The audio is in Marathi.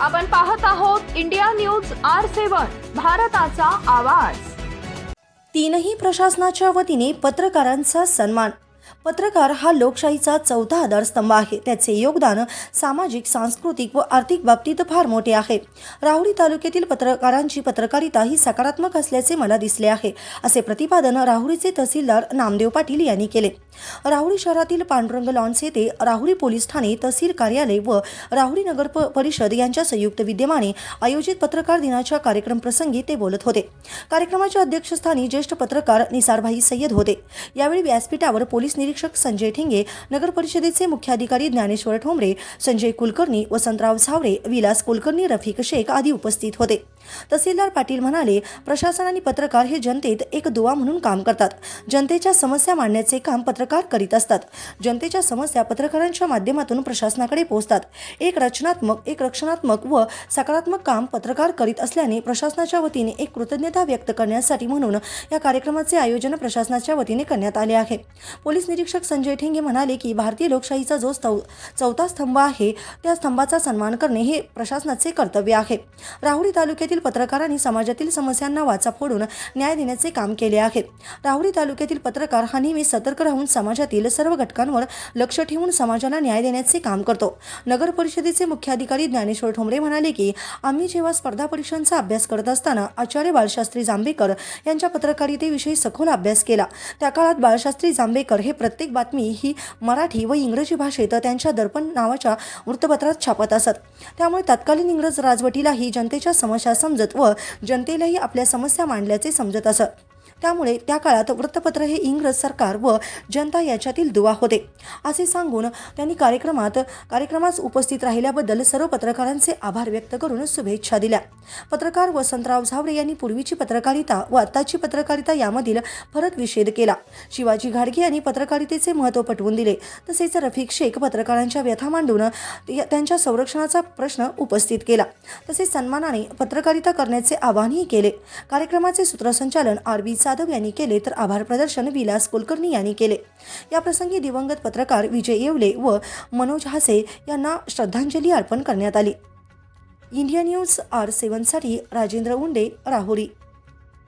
आपण पाहत आहोत इंडिया न्यूज आर सेवन भारताचा आवाज. तीनही प्रशासनाच्या वतीने पत्रकारांचा सन्मान. पत्रकार हा लोकशाहीचा चौथा आधारस्तंभ आहे. त्याचे योगदान सामाजिक सांस्कृतिक व आर्थिक बाबतीत फार मोठे आहे. राहुरी तालुक्यातील पत्रकारांची पत्रकारिता ही सकारात्मक असल्याचे मला दिसले आहे असे प्रतिपादन राहुरीचे तहसीलदार नामदेव पाटील यांनी केले. राहुरी शहरातील पांडुरंग लॉन्स येथे राहुरी पोलीस ठाणे तहसील कार्यालय व राहुरी नगर परिषद यांच्या संयुक्त विद्यमाने आयोजित पत्रकार दिनाच्या कार्यक्रम प्रसंगी ते बोलत होते. कार्यक्रमाच्या अध्यक्षस्थानी ज्येष्ठ पत्रकार निसारभाई सय्यद होते. यावेळी व्यासपीठावर पोलीस निरीक्षक संजय ठिंगे नगर परिषदेचे मुख्याधिकारी ज्ञानेश्वर ठोंबरे संजय कुलकर्णी वसंतराव झावरे विलास कुलकर्णी रफिक शेख आदी उपस्थित होते. तहसीलदार पाटील म्हणाले प्रशासन आणि पत्रकार हे जनतेत एक दुवा म्हणून काम करतात. जनतेच्या समस्या मांडण्याचे काम पत्रकार करीत असतात. जनतेच्या समस्या पत्रकारांच्या माध्यमातून प्रशासनाकडे पोहोचतात. एक रचनात्मक एक रक्षणात्मक व सकारात्मक काम पत्रकार करीत असल्याने प्रशासनाच्या वतीने एक कृतज्ञता व्यक्त करण्यासाठी म्हणून या कार्यक्रमाचे आयोजन प्रशासनाच्या वतीने करण्यात आले आहे. पोलीस निरीक्षक संजय ठेंगे म्हणाले की भारतीय लोकशाहीचा जो चौ चौथा स्तंभ आहे त्या स्तंभाचा सन्मान करणे हे प्रशासनाचे कर्तव्य आहे. राहुरी तालुक्यातील पत्रकारांनी समाजातील समस्यांना वाचा फोडून न्याय देण्याचे काम केले आहे. राहुरी तालुक्यातील पत्रकार हा नेहमी सतर्क राहून समाजातील सर्व घटकांवर लक्ष ठेवून समाजाला न्याय देण्याचे काम करतो. नगर परिषदेचे मुख्याधिकारी ज्ञानेश्वर ठोंबरे म्हणाले की आम्ही जेव्हा स्पर्धा परीक्षांचा अभ्यास करत असताना आचार्य बाळशास्त्री जांभेकर यांच्या पत्रकारितेविषयी सखोल अभ्यास केला. त्या काळात बाळशास्त्री जांभेकर हे प्रत्येक बातमी ही मराठी व इंग्रजी भाषेत त्यांच्या दर्पण नावाच्या वृत्तपत्रात छापत असत. त्यामुळे तत्कालीन इंग्रज राजवटीलाही जनतेच्या समस्या समजत व जनतेलाही आपल्या समस्या मांडल्याचे समजत असत. त्यामुळे त्या काळात वृत्तपत्र हे इंग्रज सरकार व जनता याच्यातील दुवा होते. असे सांगून त्यांनी कार्यक्रमात कार्यक्रमास उपस्थित राहिल्याबद्दल सर्व पत्रकारांचे आभार व्यक्त करून शुभेच्छा दिल्या. पत्रकार वसंतराव झावरे यांनी पूर्वीची पत्रकारिता व आत्ताची पत्रकारिता यामधील फरक निषेध केला. शिवाजी घाडगे यांनी पत्रकारितेचे महत्त्व पटवून दिले. तसेच रफिक शेख पत्रकारांच्या व्यथा मांडून त्यांच्या संरक्षणाचा प्रश्न उपस्थित केला. तसेच सन्मानाने पत्रकारिता करण्याचे आवाहनही केले. कार्यक्रमाचे सूत्रसंचालन आर बी जाधव यांनी केले तर आभार प्रदर्शन विलास कुलकर्णी यांनी केले. याप्रसंगी दिवंगत पत्रकार विजय येवले व मनोज हासे यांना श्रद्धांजली अर्पण करण्यात आली. इंडिया न्यूज आर सेवनसाठी राजेंद्र उंडे राहुरी.